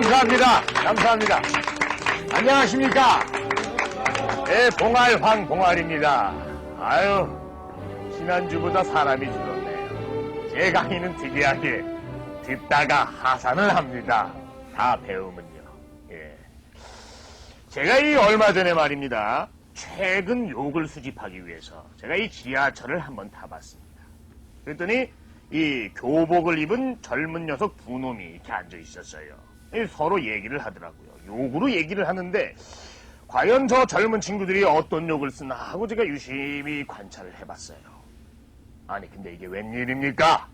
감사합니다. 감사합니다. 안녕하십니까. 네, 봉알 황 봉알입니다. 아유, 지난주보다 사람이 줄었네요. 제 강의는 특이하게 듣다가 하산을 합니다. 다 배우면요. 예. 제가 이 얼마 전에 말입니다. 최근 욕을 수집하기 위해서 제가 이 지하철을 한번 타봤습니다. 그랬더니 이 교복을 입은 젊은 녀석 두 놈이 이렇게 앉아 있었어요. 이 서로 얘기를 하더라고요. 욕으로 얘기를 하는데 과연 저 젊은 친구들이 어떤 욕을 쓰나 하고 제가 유심히 관찰을 해봤어요. 아니 근데 이게 웬일입니까?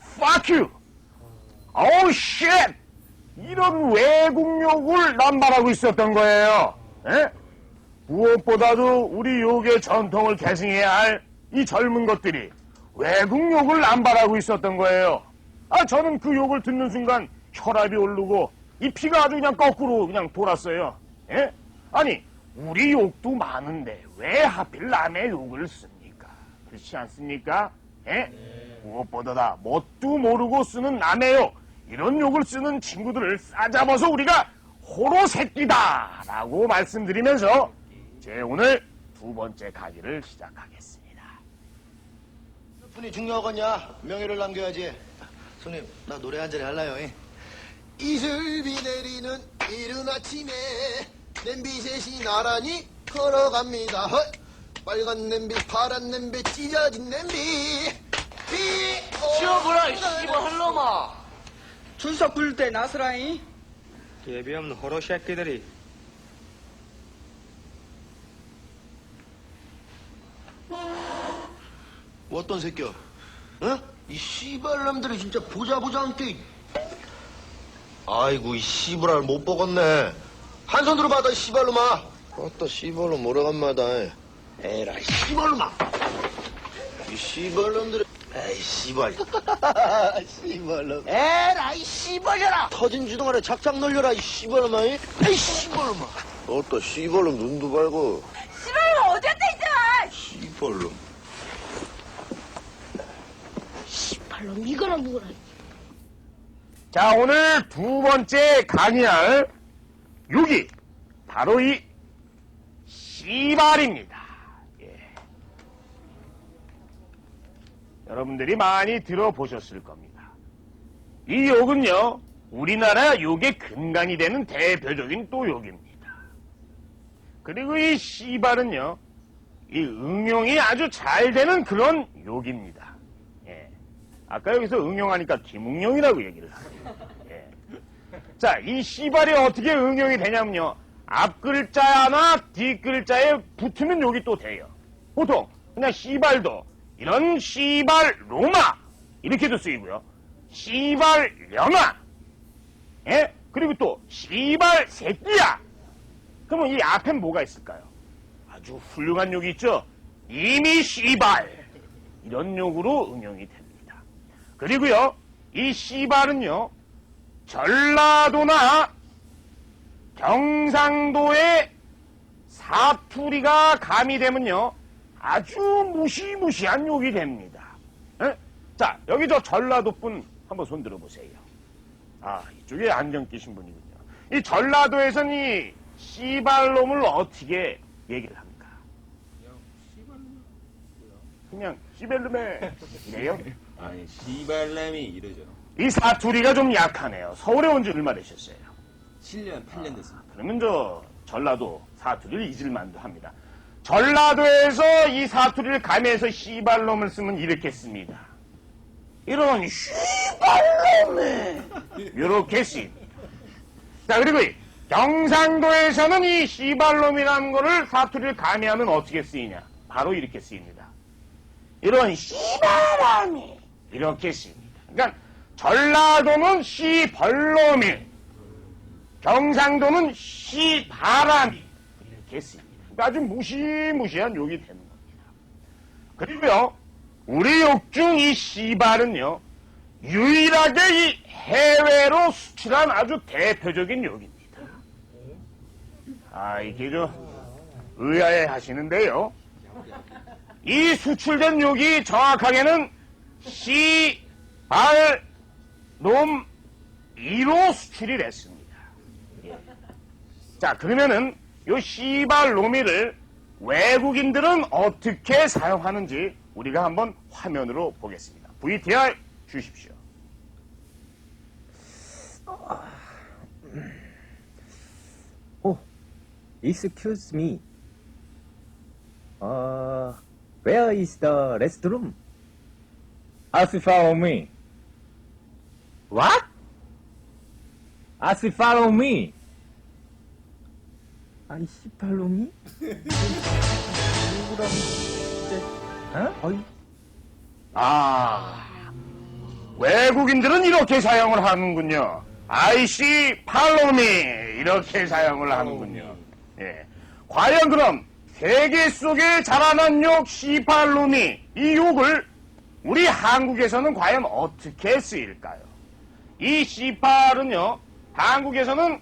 Fuck you! Oh shit! 이런 외국 욕을 남발하고 있었던 거예요. 예? 무엇보다도 우리 욕의 전통을 계승해야 할 이 젊은 것들이 외국 욕을 남발하고 있었던 거예요. 아, 저는 그 욕을 듣는 순간 혈압이 오르고 이 피가 아주 그냥 거꾸로 그냥 돌았어요. 예? 아니, 우리 욕도 많은데 왜 하필 남의 욕을 씁니까? 그렇지 않습니까? 예? 무엇보다다 뭣도 모르고 쓰는 남의 욕, 이런 욕을 쓰는 친구들을 싸잡아서 우리가 호로 새끼다 라고 말씀드리면서 제 오늘 두 번째 강의를 시작하겠습니다. 분이 중요하겠냐? 명예를 남겨야지. 손님, 나 노래 한잔 할라요. 잉? 이슬비 내리는 이른 아침에 냄비 셋이 나란히 걸어갑니다. 헐! 빨간 냄비, 파란 냄비, 찢어진 냄비. 비, 치워보라, 이 씨발 할놈아. 출석 부를 때 나서라잉. 예비 없는 호로 새끼들이 어떤 새끼야? 어? 이 씨발놈들이 진짜 보자 보자 함께. 아이고 이 씨발을 못 먹었네. 한 손으로 받아 이 씨발놈아. 어따 씨발놈 오래간마다. 에라 이 씨발놈아. 이 씨발놈들. 에이 씨발. 씨발놈. 에라 이 씨발려라. 터진 주둥아리 작작 놀려라 이 씨발놈아. 이. 에이 씨발놈아. 어따 씨발놈 눈도 밝고. 씨발 어디였다 이제 씨발놈. 씨발놈 이거나 먹어라 자, 오늘 두 번째 강의할 욕이 바로 이 씨발입니다. 예. 여러분들이 많이 들어보셨을 겁니다. 이 욕은요, 우리나라 욕의 근간이 되는 대표적인 또 욕입니다. 그리고 이 씨발은요, 이 응용이 아주 잘 되는 그런 욕입니다. 예. 아까 여기서 응용하니까 김응용이라고 얘기를 하네요. 예. 자, 이 씨발이 어떻게 응용이 되냐면요. 앞 글자나 뒷 글자에 붙으면 여기 또 돼요. 보통 그냥 씨발도 이런 씨발 로마 이렇게도 쓰이고요. 씨발 령아 예? 그리고 또 씨발 새끼야 그러면 이 앞엔 뭐가 있을까요? 아주 훌륭한 욕이 있죠. 이미 씨발 이런 욕으로 응용이 됩니다. 그리고요, 이 씨발은요, 전라도나 경상도의 사투리가 가미되면요, 아주 무시무시한 욕이 됩니다. 에? 자, 여기 저 전라도 분 한번 손 들어보세요. 아, 이쪽에 안경 끼신 분이군요. 이 전라도에서는 이 씨발놈을 어떻게 얘기를 합니까? 그냥 씨발놈에 이래요? 아니 시발람이 이러죠. 이 사투리가 좀 약하네요. 서울에 온 지 얼마 되셨어요? 7년 8년 됐습니다. 그러면 저 전라도 사투리를 잊을만도 합니다. 전라도에서 이 사투리를 가미해서 씨발놈을 쓰면 이렇게 씁니다. 이런 씨발놈에 이렇게 씁니다. 자 그리고 이 경상도에서는 이 씨발놈이라는 거를 사투리를 가미하면 어떻게 쓰이냐? 바로 이렇게 쓰입니다. 이런 씨바람이 이렇게 쓰입니다. 그러니까 전라도는 씨벌놈이 경상도는 씨바람이 이렇게 쓰입니다. 그러니까 아주 무시무시한 욕이 되는 겁니다. 그리고요, 우리 욕 중이 씨발은요, 유일하게 이 해외로 수출한 아주 대표적인 욕입니다. 아, 이게 좀 의아해 하시는데요. 이 수출된 욕이 정확하게는 씨, 발, 놈, 2로 수출이 됐습니다. 예. 자, 그러면은 요 씨발 로미를 외국인들은 어떻게 사용하는지 우리가 한번 화면으로 보겠습니다. VTR 주십시오. Oh, excuse me. Uh, where is the restroom? Ask follow me. What? Ask follow me. 아이씨, follow me? 누구라고, 진짜. 어? 어이, 아, 외국인들은 이렇게 사용을 하는군요. IC 팔로미 이렇게 사용을 하는군요. 예. 과연 그럼 세계 속에 자라난 욕 시팔로미 이 욕을 우리 한국에서는 과연 어떻게 쓰일까요? 이 시팔은요 한국에서는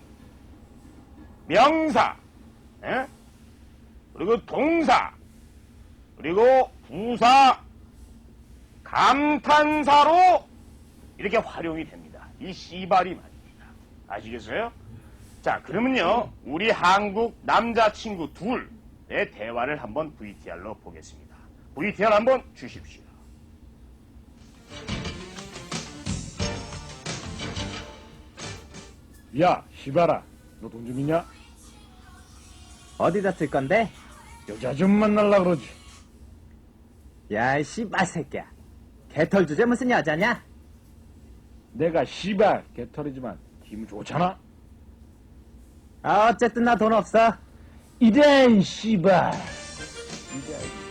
명사, 예? 그리고 동사, 그리고 부사, 감탄사로 이렇게 활용이 됩니다. 이 씨발이 말입니다. 아시겠어요? 자, 그러면요, 우리 한국 남자친구 둘의 대화를 한번 VTR로 보겠습니다. VTR 한번 주십시오. 야, 시바라, 너 돈 좀 있냐? 어디다 쓸 건데? 여자 좀 만날라 그러지. 야, 이 씨발 새끼야. 개털 주제 무슨 여자냐? 내가 시발 개털이지만 기분 좋잖아. 아, 어쨌든 나 돈 없어. 이런 시발. 이런